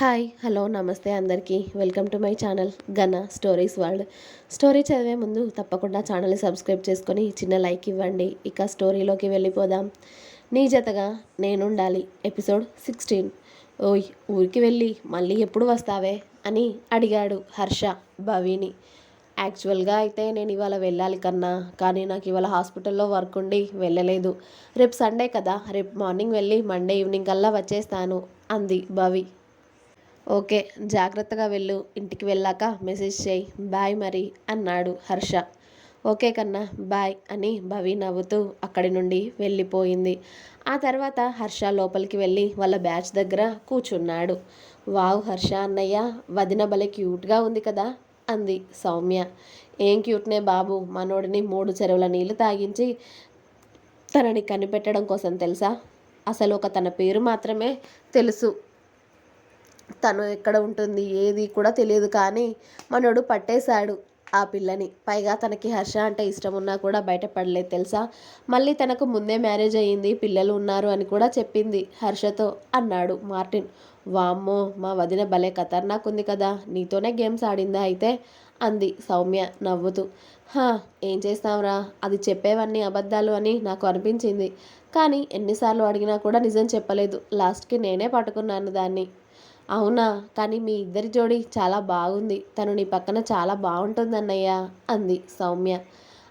Hi hello నమస్తే అందరికీ. Welcome to my channel Gana Stories World. Story చదివే ముందు తప్పకుండా ఛానల్ని సబ్స్క్రైబ్ చేసుకొని చిన్న లైక్ ఇవ్వండి. ఇక స్టోరీలోకి వెళ్ళిపోదాం. నీ జతగా నేనుండాలి. Episode sixteen. ఓయ్ ఊరికి వెళ్ళి మళ్ళీ ఎప్పుడు వస్తావే అని అడిగాడు హర్ష భవిని. యాక్చువల్గా అయితే నేను ఇవాళ వెళ్ళాలి కన్నా కానీ నాకు ఇవాళ హాస్పిటల్లో వర్క్ ఉండి వెళ్ళలేదు. రేపు సండే కదా. రేపు మార్నింగ్ వెళ్ళి మండే ఈవినింగ్ కల్లా వచ్చేస్తాను అంది భవి. ఓకే జాగ్రత్తగా వెళ్ళు. ఇంటికి వెళ్ళాక మెసేజ్ చేయి. బాయ్ మరి అన్నాడు హర్ష. ఓకే కన్నా బాయ్ అని భవి నవ్వుతూ అక్కడి నుండి వెళ్ళిపోయింది. ఆ తర్వాత హర్ష లోపలికి వెళ్ళి వాళ్ళ బ్యాచ్ దగ్గర కూర్చున్నాడు. వావ్ హర్ష అన్నయ్య వదిన భలే క్యూట్గా ఉంది కదా అంది సౌమ్య. ఏం క్యూట్నే బాబు మనోడిని మూడు చెరువుల నీళ్ళు తాగించి తనని కనిపెట్టడం కోసం తెలుసా? అసలు ఒక తన పేరు మాత్రమే తెలుసు. తను ఎక్కడ ఉంటుంది ఏది కూడా తెలియదు కానీ మనోడు పట్టేశాడు ఆ పిల్లని. పైగా తనకి హర్ష అంటే ఇష్టం ఉన్నా కూడా బయటపడలేదు తెలుసా? మళ్ళీ తనకు ముందే మ్యారేజ్ అయ్యింది పిల్లలు ఉన్నారు అని కూడా చెప్పింది హర్షతో అన్నాడు మార్టిన్. వామ్మో మా వదిన భలే ఖతర్నాక్ ఉంది కదా నీతోనే గేమ్స్ ఆడిందా అయితే? అంది సౌమ్య నవ్వుతూ. హా ఏం చేస్తావురా? అది చెప్పేవన్నీ అబద్ధాలు అని నాకు అనిపించింది. కానీ ఎన్నిసార్లు అడిగినా కూడా నిజం చెప్పలేదు. లాస్ట్కి నేనే పట్టుకున్నాను దాన్ని. అవునా? కానీ మీ ఇద్దరి జోడి చాలా బాగుంది. తను నీ పక్కన చాలా బాగుంటుంది అన్నయ్యా అంది సౌమ్య.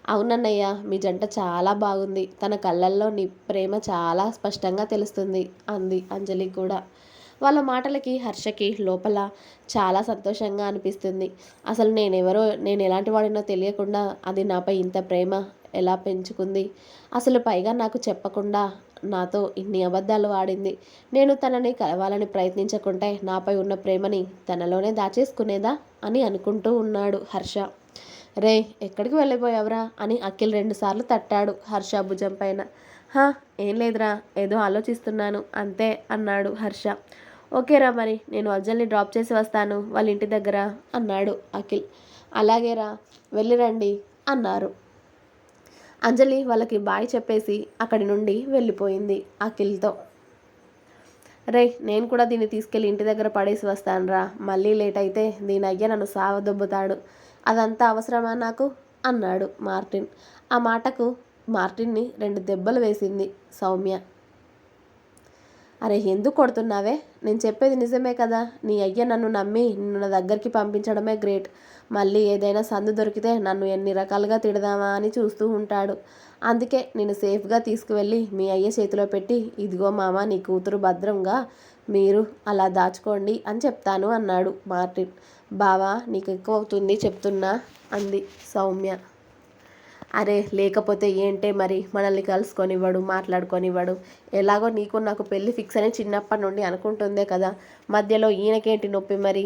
అవునన్నయ్య మీ జంట చాలా బాగుంది. తన కళ్ళల్లో నీ ప్రేమ చాలా స్పష్టంగా తెలుస్తుంది అంది అంజలి కూడా. వాళ్ళ మాటలకి హర్షకి లోపల చాలా సంతోషంగా అనిపిస్తుంది. అసలు నేనెవరో నేను ఎలాంటి వాడినో తెలియకుండా అది నాపై ఇంత ప్రేమ ఎలా పెంచుకుంది? అసలు పైగా నాకు చెప్పకుండా నాతో ఇన్ని అబద్ధాలు ఆడింది. నేను తనని కలవాలని ప్రయత్నించకుంటే నాపై ఉన్న ప్రేమని తనలోనే దాచేసుకునేదా అని అనుకుంటూ ఉన్నాడు హర్ష. రే ఎక్కడికి వెళ్ళిపోయావురా అని అఖిల్ రెండుసార్లు తట్టాడు హర్ష భుజం పైన. హా ఏం లేదురా ఏదో ఆలోచిస్తున్నాను అంతే అన్నాడు హర్ష. ఓకేరా మరి నేను అజ్జల్ని డ్రాప్ చేసి వస్తాను వాళ్ళ ఇంటి దగ్గర అన్నాడు అఖిల్. అలాగేరా వెళ్ళిరండి అన్నారు. అంజలి వాళ్ళకి బాయ్ చెప్పేసి అక్కడి నుండి వెళ్ళిపోయింది అఖిల్తో. రే నేను కూడా దీన్ని తీసుకెళ్ళి ఇంటి దగ్గర పడేసి వస్తానురా. మళ్ళీ లేట్ అయితే దీని అయ్య నన్ను సావదొబ్బుతాడు. అదంతా అవసరమా నాకు? అన్నాడు మార్టిన్. ఆ మాటకు మార్టిన్ని రెండు దెబ్బలు వేసింది సౌమ్య. అరే ఎందుకు కొడుతున్నావే? నేను చెప్పేది నిజమే కదా. నీ అయ్య నన్ను నమ్మి నిన్ను నా దగ్గరికి పంపించడమే గ్రేట్. మళ్ళీ ఏదైనా సందు దొరికితే నన్ను ఎన్ని రకాలుగా తిడదామా అని చూస్తూ ఉంటాడు. అందుకే నేను సేఫ్గా తీసుకువెళ్ళి మీ అయ్య చేతిలో పెట్టి ఇదిగో మామ నీ కూతురు భద్రంగా మీరు అలా దాచుకోండి అని చెప్తాను అన్నాడు మార్టిన్. బావా నీకు ఎక్కువ అవుతుంది చెప్తున్నా అంది సౌమ్య. అరే లేకపోతే ఏంటే మరి? మనల్ని కలుసుకొనివ్వడు మాట్లాడుకొనివ్వడు. ఎలాగో నీకు నాకు పెళ్ళి ఫిక్స్ అని చిన్నప్పటి నుండి అనుకుంటుందే కదా. మధ్యలో ఈయనకేంటి నొప్పి మరి?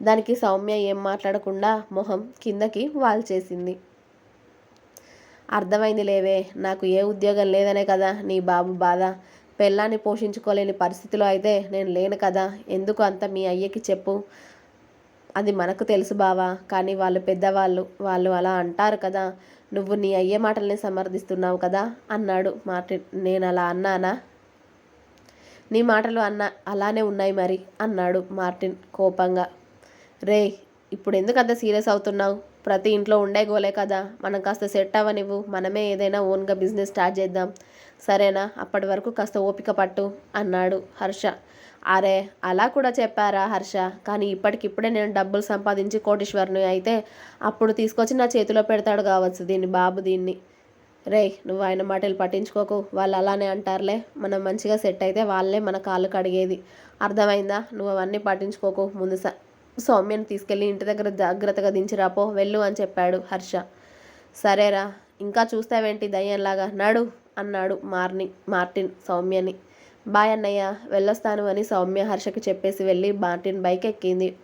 దానికి సౌమ్య ఏం మాట్లాడకుండా మొహం కిందకి వాల్చేసింది అర్థమైంది లేవే నాకు ఏ ఉద్యోగం లేదనే కదా నీ బాబు బాధ. పెళ్ళాన్ని పోషించుకోలేని పరిస్థితిలో అయితే నేను లేను కదా. ఎందుకు అంత మీ అయ్యకి చెప్పు? అది మనకు తెలుసు బావా కానీ వాళ్ళు పెద్దవాళ్ళు వాళ్ళు అలా అంటారు కదా నువ్వు నీ అయ్యే మాటల్ని సమర్థిస్తున్నావు కదా అన్నాడు మార్టిన్. నేను అలా అన్నానా? నీ మాటలు అన్న అలానే ఉన్నాయి మరి అన్నాడు మార్టిన్ కోపంగా. రే ఇప్పుడు ఎందుకు అంత సీరియస్ అవుతున్నావు? ప్రతి ఇంట్లో ఉండే గోలే కదా మనం కాస్త సెట్ అవ్వనివ్వు మనమే ఏదైనా ఓన్గా బిజినెస్ స్టార్ట్ చేద్దాం. సరేనా అప్పటి వరకు కాస్త ఓపిక పట్టు అన్నాడు హర్ష. అరే అలా కూడా చెప్పారా హర్ష? కానీ ఇప్పటికిప్పుడే నేను డబ్బులు సంపాదించి కోటీశ్వరుని అయితే అప్పుడు తీసుకొచ్చి నా చేతిలో పెడతాడు కావచ్చు దీన్ని బాబు దీన్ని. రే నువ్వు ఆయన మాటలు పట్టించుకోకు. వాళ్ళు అలానే అంటారులే. మనం మంచిగా సెట్ అయితే వాళ్ళే మన కాళ్ళు కడిగేది. అర్థమైందా? నువ్వు అవన్నీ పట్టించుకోకు ముందు స సౌమ్యను తీసుకెళ్ళి ఇంటి దగ్గర జాగ్రత్తగా దించిరాపో వెళ్ళు అని చెప్పాడు హర్ష. సరేరా ఇంకా చూస్తావేంటి దయ్యంలాగా? నడు అన్నాడు మార్నింగ్ మార్టిన్ సౌమ్యని. బాయ్ అన్నయ్య వెళ్ళొస్తాను అని సౌమ్య హర్షకి చెప్పేసి వెళ్ళి మార్టిన్ బైక్ ఎక్కింది.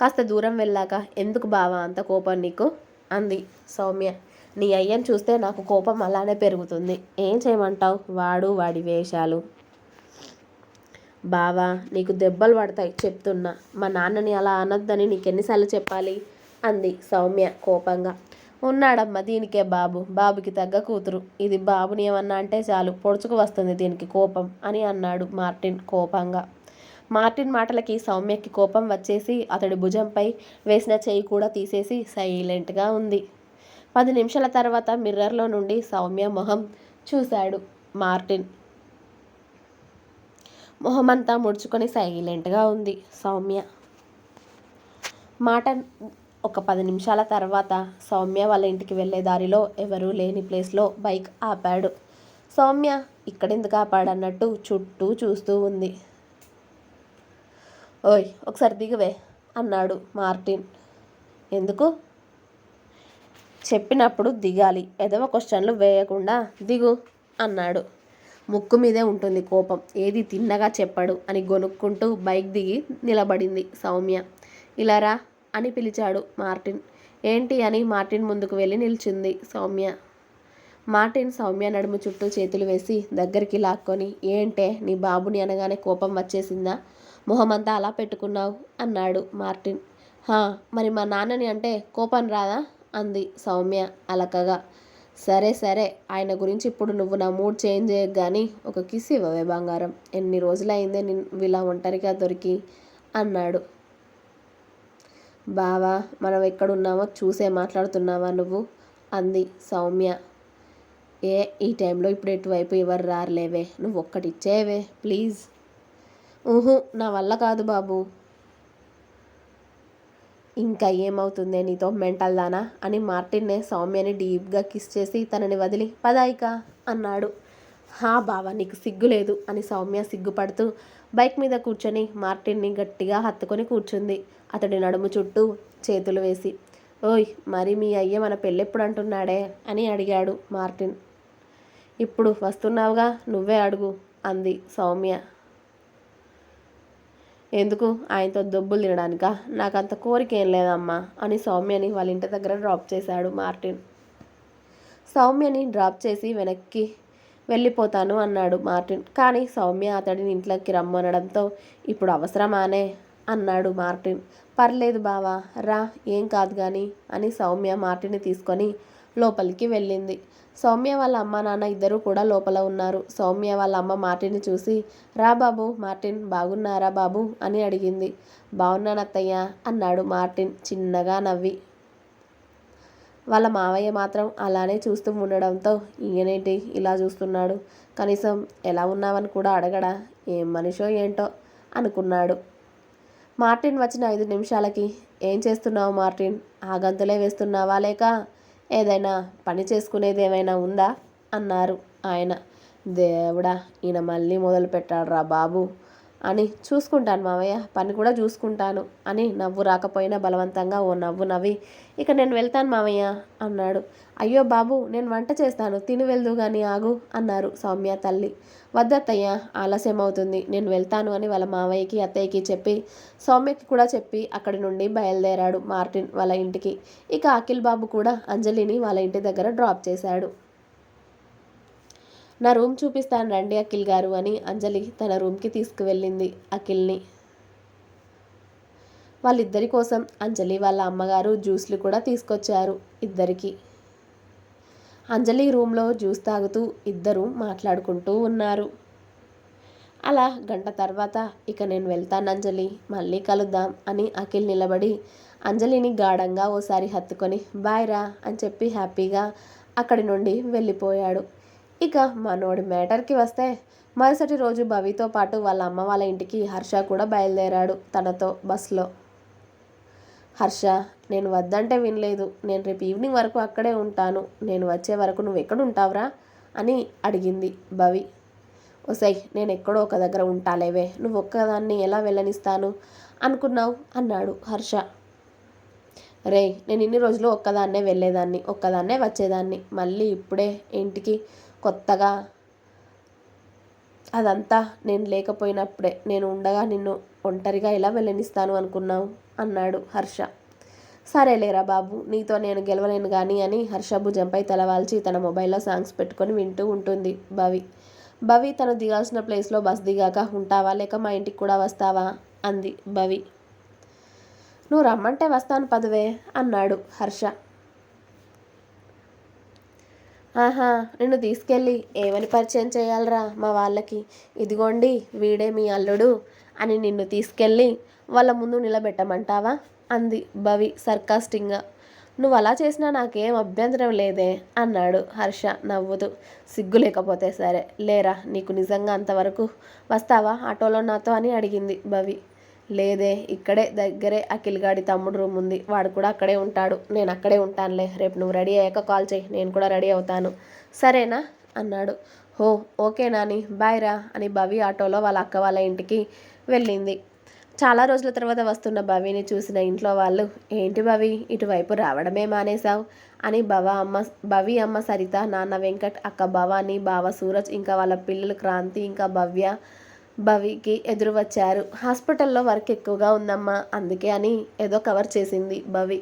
కాస్త దూరం వెళ్ళాక ఎందుకు బావా అంత కోపం నీకు? అంది సౌమ్య. నీ అయ్యను చూస్తే నాకు కోపం అలానే పెరుగుతుంది. ఏం చేయమంటావు? వాడు వాడి వేషాలు. బావా నీకు దెబ్బలు పడతాయి చెప్తున్నా. మా నాన్నని అలా అనొద్దని నీకెన్నిసార్లు చెప్పాలి? అంది సౌమ్య కోపంగా. ఉన్నాడమ్మా దీనికే బాబు. బాబుకి తగ్గ కూతురు. ఇది బాబుని ఏమన్నా అంటే చాలు పొడుచుకు వస్తుంది దీనికి కోపం అని అన్నాడు మార్టిన్ కోపంగా. మార్టిన్ మాటలకి సౌమ్యకి కోపం వచ్చేసి అతడి భుజంపై వేసిన చేయి కూడా తీసేసి సైలెంట్గా ఉంది. పది నిమిషాల తర్వాత మిర్రర్లో నుండి సౌమ్య మొహం చూశాడు మార్టిన్. మొహమంతా ముడుచుకొని సైలెంట్గా ఉంది సౌమ్య. మాట ఒక పది నిమిషాల తర్వాత సౌమ్య వాళ్ళ ఇంటికి వెళ్ళే దారిలో ఎవరూ లేని ప్లేస్లో బైక్ ఆపాడు. సౌమ్య ఇక్కడెందుకు ఆపాడన్నట్టు చుట్టూ చూస్తూ ఉంది. ఓయ్ ఒకసారి దిగువే అన్నాడు మార్టిన్. ఎందుకు? చెప్పినప్పుడు దిగాలి. ఎదవ క్వశ్చన్లు వేయకుండా దిగు అన్నాడు. ముక్కు మీదే ఉంటుంది కోపం. ఏది తిన్నగా చెప్పడు అని గొనుక్కుంటూ బైక్ దిగి నిలబడింది సౌమ్య. ఇలా రా అని పిలిచాడు మార్టిన్. ఏంటి అని మార్టిన్ ముందుకు వెళ్ళి నిల్చుంది. సౌమ్య. మార్టిన్ సౌమ్య నడుము చుట్టూ చేతులు వేసి దగ్గరికి లాక్కొని ఏంటే నీ బాబుని అనగానే కోపం వచ్చేసిందా? మొహమంతా అలా పెట్టుకున్నావు? అన్నాడు మార్టిన్. హా మరి మా నాన్నని అంటే కోపం రాదా? అంది సౌమ్య అలకగా. సరే సరే ఆయన గురించి ఇప్పుడు నువ్వు నా మూడ్ చేంజ్ చేయకు కానీ ఒక కిస్ ఇవ్వవే బంగారం. ఎన్ని రోజులైందే నేను ఇలా ఒంటరిగా దొరికి? అన్నాడు బావా మనం ఎక్కడున్నామో చూసే మాట్లాడుతున్నావా నువ్వు? అంది సౌమ్య. ఏ ఈ టైంలో ఇప్పుడు ఎటువైపు ఎవరు రారులేవే? నువ్వు ఒక్కటి ఇచ్చేవే ప్లీజ్. ఊహు నా వల్ల కాదు బాబు. ఇంకా ఏమవుతుందే నీతో మెంటల్ దానా? అని మార్టిన్నే సౌమ్యని డీప్గా కిస్ చేసి తనని వదిలి పదాయిక అన్నాడు. హా బావా నీకు సిగ్గు లేదు అని సౌమ్య సిగ్గుపడుతూ బైక్ మీద కూర్చొని మార్టిన్ని గట్టిగా హత్తుకొని కూర్చుంది. అతడి నడుము చుట్టూ చేతులు వేసి ఓయ్ మరి మీ అయ్య మన పెళ్ళెప్పుడు అంటున్నాడే? అని అడిగాడు మార్టిన్. ఇప్పుడు వస్తున్నావుగా నువ్వే అడుగు అంది సౌమ్య. ఎందుకు? ఆయనతో దొబ్బులు తినడానికా? నాకు అంత కోరిక ఏం లేదమ్మా అని సౌమ్యని వాళ్ళ ఇంటి దగ్గర డ్రాప్ చేశాడు మార్టిన్. సౌమ్యని డ్రాప్ చేసి వెనక్కి వెళ్ళిపోతాను అన్నాడు మార్టిన్. కానీ సౌమ్య అతడిని ఇంట్లోకి రమ్మనడంతో ఇప్పుడు అవసరమానే అన్నాడు మార్టిన్. పర్లేదు బావా రా ఏం కాదు కానీ అని సౌమ్య మార్టిని తీసుకొని లోపలికి వెళ్ళింది. సౌమ్య వాళ్ళ అమ్మ నాన్న ఇద్దరు కూడా లోపల ఉన్నారు. సౌమ్య వాళ్ళ అమ్మ మార్టిని చూసి రా బాబు మార్టిన్ బాగున్నారా బాబు అని అడిగింది. బాగున్నానత్తయ్య అన్నాడు మార్టిన్ చిన్నగా నవ్వి. వాళ్ళ మావయ్య మాత్రం అలానే చూస్తూ ఉండడంతో ఈయనేంటి ఇలా చూస్తున్నాడు? కనీసం ఎలా ఉన్నావని కూడా అడగడా? ఏం మనిషో ఏంటో అనుకున్నాడు. మార్టిన్ వచ్చిన ఐదు నిమిషాలకి ఏం చేస్తున్నావు మార్టిన్? ఆ గంతులే వేస్తున్నావా లేక ఏదైనా పని చేసుకునేది ఏమైనా ఉందా? అన్నారు ఆయన. దేవుడా ఈయన మళ్ళీ మొదలు పెట్టాడు రా బాబు. అని చూసుకుంటాను మావయ్య. పని కూడా చూసుకుంటాను అని నవ్వు రాకపోయినా బలవంతంగా ఓ నవ్వు నవ్వి ఇక నేను వెళ్తాను మావయ్య అన్నాడు. అయ్యో బాబు నేను వంట చేస్తాను తిని వెళ్దు కానీ ఆగు అన్నారు సౌమ్య తల్లి. వద్దత్తయ్య ఆలస్యం అవుతుంది నేను వెళ్తాను అని వాళ్ళ మావయ్యకి అత్తయ్యకి చెప్పి సౌమ్యకి కూడా చెప్పి అక్కడి నుండి బయలుదేరాడు మార్టిన్ వాళ్ళ ఇంటికి. ఇక అఖిల్ బాబు కూడా అంజలిని వాళ్ళ ఇంటి దగ్గర డ్రాప్ చేశాడు. నా రూమ్ చూపిస్తాను రండి అఖిల్ గారు అని అంజలి తన రూమ్కి తీసుకువెళ్ళింది అఖిల్ని. వాళ్ళిద్దరి కోసం అంజలి వాళ్ళ అమ్మగారు జ్యూస్లు కూడా తీసుకొచ్చారు ఇద్దరికి. అంజలి రూమ్లో జ్యూస్ తాగుతూ ఇద్దరు మాట్లాడుకుంటూ ఉన్నారు. అలా గంట తర్వాత ఇక నేను వెళ్తాను అంజలి మళ్ళీ కలుద్దాం అని అఖిల్ నిలబడి అంజలిని గాఢంగా ఓసారి హత్తుకొని బాయ్ రా అని చెప్పి హ్యాపీగా అక్కడి నుండి వెళ్ళిపోయాడు. ఇక మనోడి మ్యాటర్కి వస్తే మరుసటి రోజు భవితో పాటు వాళ్ళ అమ్మ వాళ్ళ ఇంటికి హర్ష కూడా బయలుదేరాడు తనతో బస్లో. హర్ష నేను వద్దంటే వినలేదు. నేను రేపు ఈవినింగ్ వరకు అక్కడే ఉంటాను. నేను వచ్చే వరకు నువ్వు ఎక్కడ ఉంటావురా? అని అడిగింది భవి. ఓసై నేను ఎక్కడో ఒక దగ్గర ఉంటాలేవే. నువ్వు ఒక్కదాన్ని ఎలా వెళ్ళనిస్తాను? అనుకున్నావు అన్నాడు హర్ష. రే నేను ఇన్ని రోజులు ఒక్కదాన్నే వెళ్ళేదాన్ని ఒక్కదాన్నే వచ్చేదాన్ని. మళ్ళీ ఇప్పుడే ఇంటికి కొత్తగా. అదంతా నేను లేకపోయినప్పుడే. నేను ఉండగా నిన్ను ఒంటరిగా ఎలా వెళ్ళనిస్తాను అనుకున్నావు? అన్నాడు హర్ష. సరేలేరా బాబు నీతో నేను గెలవలేను కానీ అని హర్ష భుజంపై తలవాల్చి తన మొబైల్లో సాంగ్స్ పెట్టుకొని వింటూ ఉంటుంది భవి. భవి తను దిగాల్సిన ప్లేస్లో బస్ దిగాక ఉంటావా లేక మా ఇంటికి కూడా వస్తావా? అంది భవి. నువ్వు రమ్మంటే వస్తాను పదవే అన్నాడు హర్ష. ఆహా నిన్ను తీసుకెళ్ళి ఏమని పరిచయం చేయాలరా మా వాళ్ళకి? ఇదిగోండి వీడే మీ అల్లుడు అని నిన్ను తీసుకెళ్ళి వాళ్ళ ముందు నిలబెట్టమంటావా? అంది భవి సర్కాస్టింగ్గా. నువ్వు అలా చేసినా నాకేం అభ్యంతరం లేదే అన్నాడు హర్ష నవ్వుతూ. సిగ్గు లేకపోతే సరే లేరా నీకు నిజంగా అంతవరకు వస్తావా ఆటోలో నాతో అని అడిగింది భవి. లేదే ఇక్కడే దగ్గరే అఖిల్గాడి తమ్ముడు రూమ్ ఉంది. వాడు కూడా అక్కడే ఉంటాడు. నేను అక్కడే ఉంటానులే. రేపు నువ్వు రెడీ అయ్యాక కాల్ చేయి. నేను కూడా రెడీ అవుతాను. సరేనా? అన్నాడు. హో ఓకే నాని. బాయ్ రా అని భవి ఆటోలో వాళ్ళ అక్క వాళ్ళ ఇంటికి వెళ్ళింది. చాలా రోజుల తర్వాత వస్తున్న భవిని చూసిన ఇంట్లో వాళ్ళు ఏంటి భవి? ఇటువైపు రావడమే మానేశావు? అని భవ అమ్మ భవి అమ్మ సరిత నాన్న వెంకట్ అక్క భవాని బావ సూరజ్ ఇంకా వాళ్ళ పిల్లలు క్రాంతి ఇంకా భవ్య భవికి ఎదురు వచ్చారు హాస్పిటల్లో వర్క్ ఎక్కువగా ఉందమ్మా అందుకే అని ఏదో కవర్ చేసింది భవి.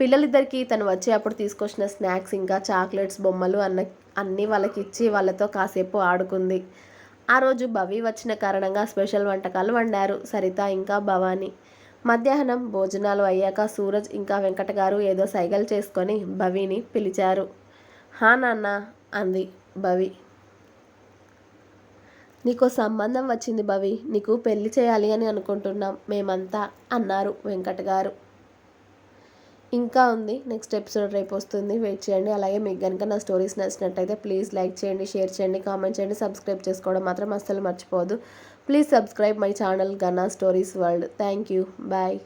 పిల్లలిద్దరికీ తను వచ్చే అప్పుడు తీసుకొచ్చిన స్నాక్స్ ఇంకా చాక్లెట్స్ బొమ్మలు అన్న అన్నీ వాళ్ళకి ఇచ్చి వాళ్ళతో కాసేపు ఆడుకుంది. ఆ రోజు భవి వచ్చిన కారణంగా స్పెషల్ వంటకాలు వండారు సరిత ఇంకా భవాని. మధ్యాహ్నం భోజనాలు అయ్యాక సూరజ్ ఇంకా వెంకట గారు ఏదో సైగలు చేసుకొని భవిని పిలిచారు. హా నాన్న అంది భవి. నీకు సంబంధం వచ్చింది భవి నీకు పెళ్ళి చేయాలి అని అనుకుంటున్నాం మేమంతా అన్నారు వెంకట గారు. ఇంకా ఉంది నెక్స్ట్ ఎపిసోడ్ రేపు వస్తుంది. వెయిట్ చేయండి అలాగే మీకు కనుక నా స్టోరీస్ నచ్చినట్టయితే ప్లీజ్ లైక్ చేయండి షేర్ చేయండి కామెంట్ చేయండి సబ్స్క్రైబ్ చేసుకోవడం మాత్రం అస్సలు మర్చిపోదు please subscribe my channel Ganna Stories World. Thank you bye.